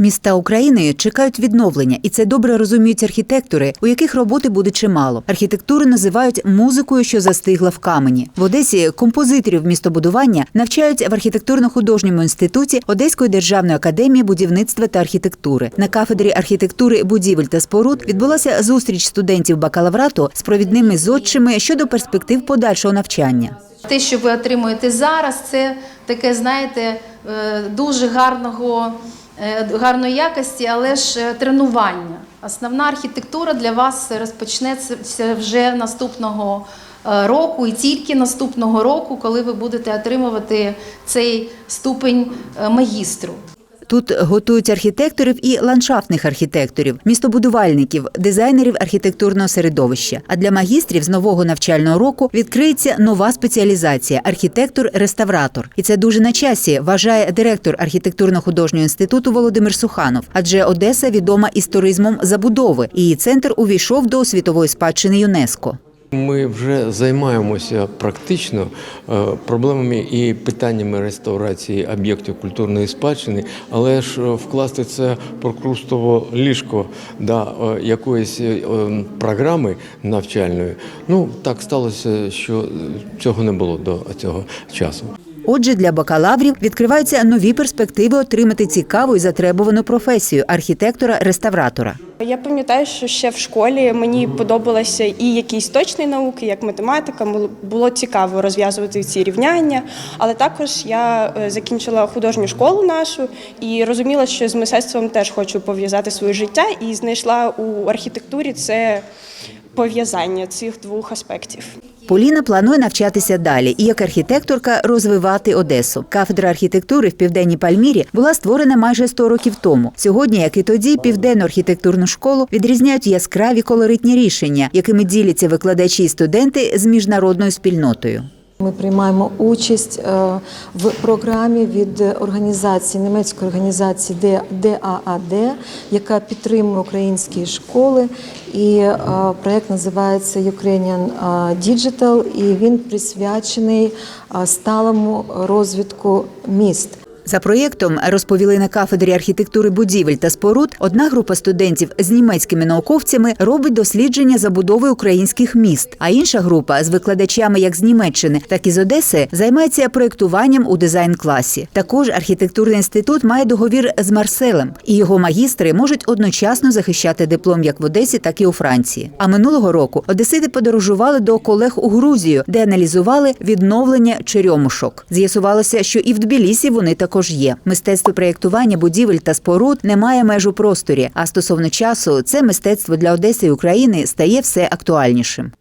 Міста України чекають відновлення, і це добре розуміють архітектори, у яких роботи буде чимало. Архітектуру називають музикою, що застигла в камені. В Одесі композиторів містобудування навчають в архітектурно-художньому інституті Одеської державної академії будівництва та архітектури. На кафедрі архітектури будівель та споруд відбулася зустріч студентів бакалаврату з провідними зодчими щодо перспектив подальшого навчання. Те, що ви отримуєте зараз, це таке, знаєте, е, дуже гарного, гарної якості, але ж е, тренування. Основна архітектура для вас розпочнеться вже наступного е, року і тільки наступного року, коли ви будете отримувати цей ступень е, магістру. Тут готують архітекторів і ландшафтних архітекторів, містобудувальників, дизайнерів архітектурного середовища. А для магістрів з нового навчального року відкриється нова спеціалізація архітектор-реставратор. І це дуже на часі, вважає директор архітектурно-художнього інституту Володимир Суханов. Адже Одеса відома історизмом забудови. і Її центр увійшов до світової спадщини ЮНЕСКо. Ми вже займаємося практично е, проблемами і питаннями реставрації об'єктів культурної спадщини, але ж е, вкласти це прокрустово ліжко до е, якоїсь програми навчальної. Ну так сталося, що цього не було до цього часу. Отже, для бакалаврів відкриваються нові перспективи отримати цікаву і затребувану професію архітектора-реставратора. Я пам'ятаю, що ще в школі мені подобалося і якісь точні науки, як математика. Було цікаво розв'язувати ці рівняння. Але також я е, закінчила художню школу нашу і розуміла, що з мистецтвом теж хочу пов'язати своє життя, і знайшла у архітектурі це пов'язання цих двох аспектів. Поліна планує навчатися далі і як архітекторка розвивати Одесу. Кафедра архітектури в південній Пальмірі була створена майже 100 років тому. Сьогодні, як і тоді, південну архітектурну школу відрізняють яскраві колоритні рішення, якими діляться викладачі і студенти з міжнародною спільнотою. Ми приймаємо участь е, в програмі від організації німецької організації ДААД, яка підтримує українські школи. І е, проект називається Ukrainian е, Digital, і він присвячений сталому розвитку міст. За проєктом розповіли на кафедрі архітектури будівель та споруд. Одна група студентів з німецькими науковцями робить дослідження забудови українських міст. А інша група з викладачами як з Німеччини, так і з Одеси займається проєктуванням у дизайн-класі. Також архітектурний інститут має договір з Марселем, і його магістри можуть одночасно захищати диплом як в Одесі, так і у Франції. А минулого року одесити подорожували до колег у Грузію, де аналізували відновлення черемушок. З'ясувалося, що і в Тбілісі вони також є. Мистецтво проєктування будівель та споруд не має меж у просторі. А стосовно часу, це мистецтво для Одеси і України стає все актуальнішим.